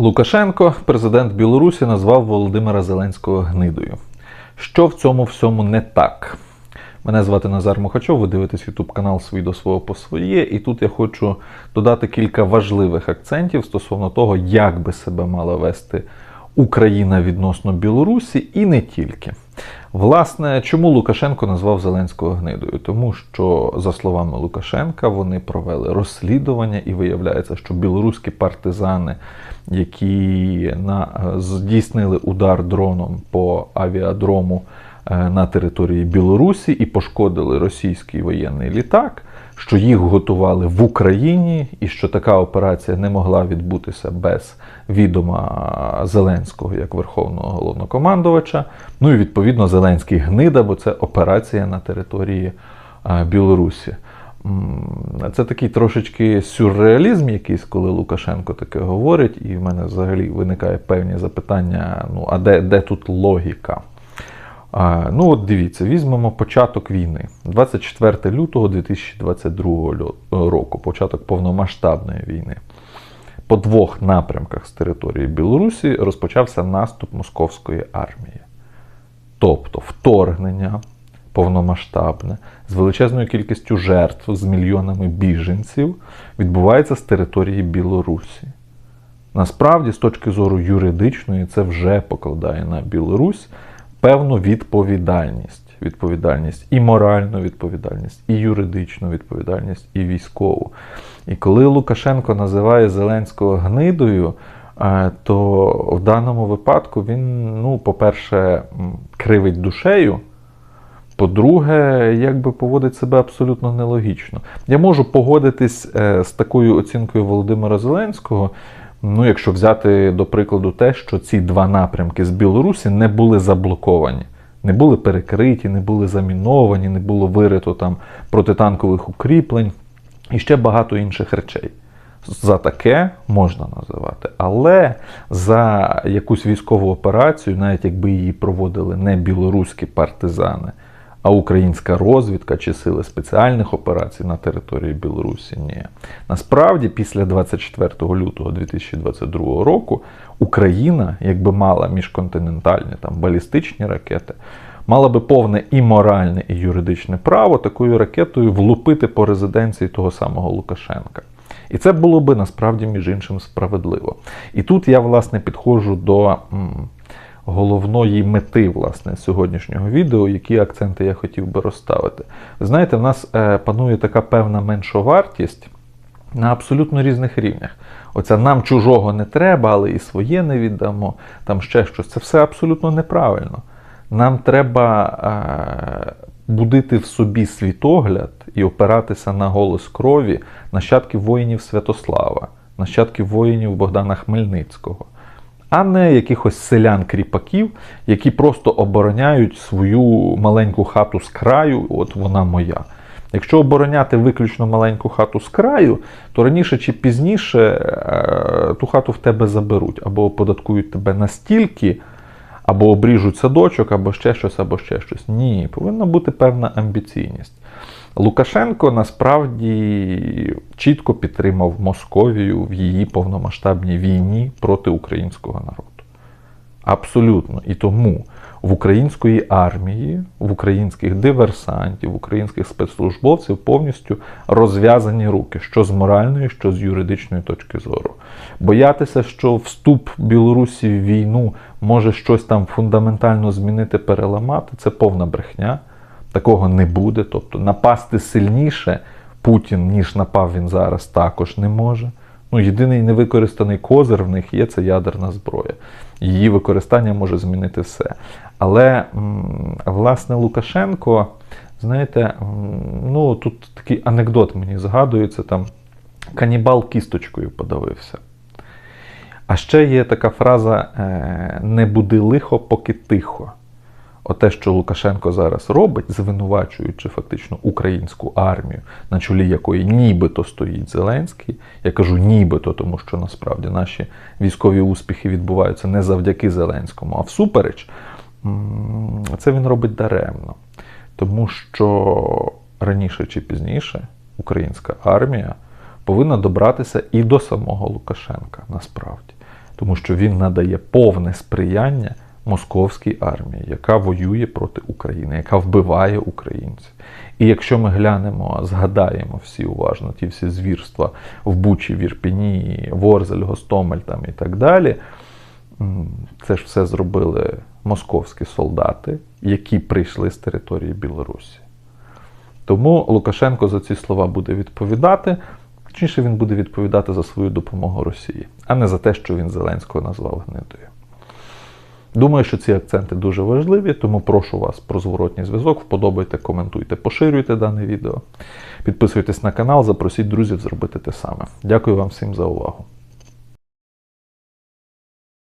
Лукашенко, президент Білорусі, назвав Володимира Зеленського гнидою. Що в цьому всьому не так? Мене звати Назар Мухачов, ви дивитесь YouTube канал «Свій до свого по своє. І тут я хочу додати кілька важливих акцентів стосовно того, як би себе мала вести Україна відносно Білорусі, і не тільки. Власне, чому Лукашенко назвав Зеленського гнидою? Тому що, за словами Лукашенка, вони провели розслідування, і виявляється, що білоруські партизани, які на, здійснили удар дроном по авіадрому е, на території Білорусі і пошкодили російський воєнний літак, що їх готували в Україні, і що така операція не могла відбутися без відома Зеленського як верховного головнокомандувача. Ну і відповідно Зеленський гнида, бо це операція на території е, Білорусі. Це такий трошечки сюрреалізм якийсь, коли Лукашенко таке говорить, і в мене взагалі виникає певні запитання: ну, а де, де тут логіка? Ну, от дивіться, візьмемо початок війни. 24 лютого 2022 року, початок повномасштабної війни. По двох напрямках з території Білорусі розпочався наступ московської армії. Тобто вторгнення повномасштабне з величезною кількістю жертв, з мільйонами біженців відбувається з території Білорусі. Насправді, з точки зору юридичної, це вже покладає на Білорусь певну відповідальність. Відповідальність і моральну відповідальність, і юридичну відповідальність, і військову. І коли Лукашенко називає Зеленського гнидою, е, то в даному випадку він, ну, по-перше, кривить душею. По-друге, якби поводить себе абсолютно нелогічно. Я можу погодитись е, з такою оцінкою Володимира Зеленського. Ну, якщо взяти до прикладу те, що ці два напрямки з Білорусі не були заблоковані, не були перекриті, не були заміновані, не було вирито там протитанкових укріплень і ще багато інших речей. За таке можна називати. Але за якусь військову операцію, навіть якби її проводили не білоруські партизани, а українська розвідка чи сили спеціальних операцій на території Білорусі ні. Насправді, після 24 лютого 2022 року Україна, якби мала міжконтинентальні там балістичні ракети, мала би повне і моральне, і юридичне право такою ракетою влупити по резиденції того самого Лукашенка. І це було би насправді між іншим справедливо. І тут я власне підходжу до м, головної мети власне сьогоднішнього відео, які акценти я хотів би розставити. Ви знаєте, в нас е, панує така певна меншовартість на абсолютно різних рівнях. Оця нам чужого не треба, але і своє не віддамо, там ще щось. Це все абсолютно неправильно. Нам треба е, будити в собі світогляд і опиратися на голос крові нащадків воїнів Святослава, нащадків воїнів Богдана Хмельницького, а не якихось селян-кріпаків, які просто обороняють свою маленьку хату з краю, от вона моя. Якщо обороняти виключно маленьку хату з краю, то раніше чи пізніше е, ту хату в тебе заберуть або оподаткують тебе настільки, або обріжуть садочок, або ще щось, або ще щось. Ні, повинна бути певна амбіційність. Лукашенко насправді чітко підтримав Московію в її повномасштабній війні проти українського народу. Абсолютно. І тому в української армії, в українських диверсантів, в українських спецслужбовців повністю розв'язані руки, що з моральної, що з юридичної точки зору. Боятися, що вступ Білорусі в війну може щось там фундаментально змінити, переламати, це повна брехня. Такого не буде. Тобто напасти сильніше Путін, ніж напав він зараз, також не може. Ну, єдиний невикористаний козир в них є це ядерна зброя. Її використання може змінити все. Але власне Лукашенко, знаєте, ну тут такий анекдот мені згадується, там канібал кісточкою подавився. А ще є така фраза е, не буди лихо, поки тихо. Оте, що Лукашенко зараз робить, звинувачуючи фактично українську армію, на чолі якої нібито стоїть Зеленський. Я кажу нібито, тому що насправді наші військові успіхи відбуваються не завдяки Зеленському, а всупереч. Це він робить даремно. Тому що раніше чи пізніше українська армія повинна добратися і до самого Лукашенка насправді. тому що він надає повне сприяння московській армії, яка воює проти України, яка вбиває українців. І якщо ми глянемо, згадаємо всі уважно ті всі звірства в Бучі, в Ірпіні, Ворзель, Гостомель там і так далі, це ж все зробили московські солдати, які прийшли з території Білорусі. Тому Лукашенко за ці слова буде відповідати. Точніше, він буде відповідати за свою допомогу Росії, а не за те, що він Зеленського назвав гнидою. Думаю, що ці акценти дуже важливі, тому прошу вас про зворотній зв'язок. Вподобайте, коментуйте, поширюйте дане відео. Підписуйтесь на канал, запросіть друзів зробити те саме. Дякую вам всім за увагу.